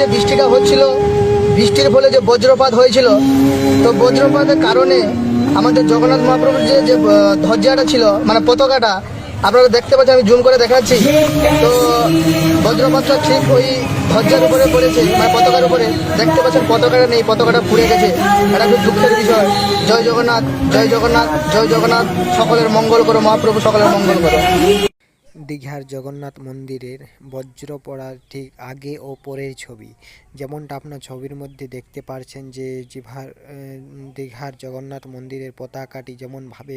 যে বৃষ্টিটা হচ্ছিল, বৃষ্টির ফলে যে বজ্রপাত হয়েছিল, তো বজ্রপাতের কারণে আমাদের জগন্নাথ মহাপ্রভুর যে যে ধ্বজাটা ছিল মানে পতাকাটা, আপনারা দেখতে পাচ্ছেন, আমি জুম করে দেখাচ্ছি। তো বজ্রপাতটা ঠিক ওই ধ্বজার উপরে পড়েছে মানে পতাকার উপরে। দেখতে পাচ্ছেন, পতাকাটা নেই, পতাকাটা পুড়ে গেছে। এটা খুব দুঃখের বিষয়। জয় জগন্নাথ জয় জগন্নাথ জয় জগন্নাথ। সকলের মঙ্গল করো, মহাপ্রভু সকলের মঙ্গল করো। দীঘার জগন্নাথ মন্দিরের বজ্র পড়ার ঠিক আগে ও পরের ছবি। যেমনটা আপনার ছবির মধ্যে দেখতে পারছেন যে জিভার দীঘার জগন্নাথ মন্দিরের পতাকাটি যেমনভাবে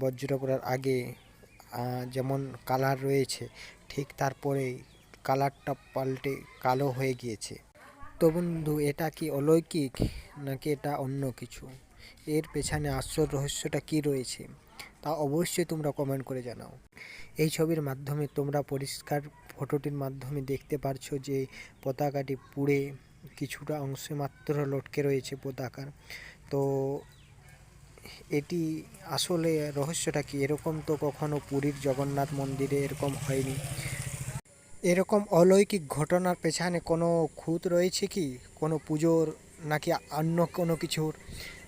বজ্র পড়ার আগে যেমন কালার রয়েছে, ঠিক তারপরে কালারটা পাল্টে কালো হয়ে গিয়েছে। তো বন্ধু, এটা কি অলৌকিক নাকি এটা অন্য কিছু? এর পেছনে আশ্চর্য রহস্যটা কি রয়েছে? তা অবশ্যই তোমরা কমেন্ট করে জানাও। এই ছবির মাধ্যমে তোমরা পরিষ্কার ফটোটির মাধ্যমে দেখতে পারছ যে পতাকাটি পুড়ে কিছুটা অংশে মাত্র লটকে রয়েছে পতাকার। তো এটি আসলে রহস্যটা কি? এরকম তো কখনো পুরীর জগন্নাথ মন্দিরে এরকম হয়নি। এরকম অলৌকিক ঘটনার পেছনে কোনো খুঁত রয়েছে কি? কোনো পুজোর নাকি অন্য কোনো কিছুর?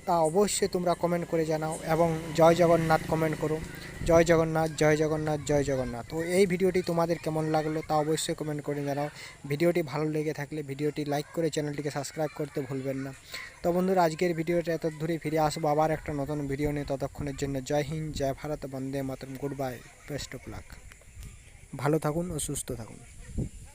তা অবশ্যই তোমরা কমেন্ট করে জানাও এবং জয় জগন্নাথ কমেন্ট করো। জয় জগন্নাথ জয় জগন্নাথ জয় জগন্নাথ। তো এই ভিডিওটি তোমাদের কেমন লাগল তা অবশ্যই কমেন্ট করে জানাও। ভিডিওটি ভালো লেগে থাকলে ভিডিওটি লাইক করে চ্যানেলটিকে সাবস্ক্রাইব করতে ভুলবেন না। তো বন্ধুরা, আজকের ভিডিওটা এত দূরে ফিরে আসব আবার একটা নতুন ভিডিও নিয়ে। ততক্ষণের জন্য জয় হিন্দ, জয় ভারত, বন্দে মাতরম। Good bye best of luck ভালো থাকুন ও সুস্থ থাকুন।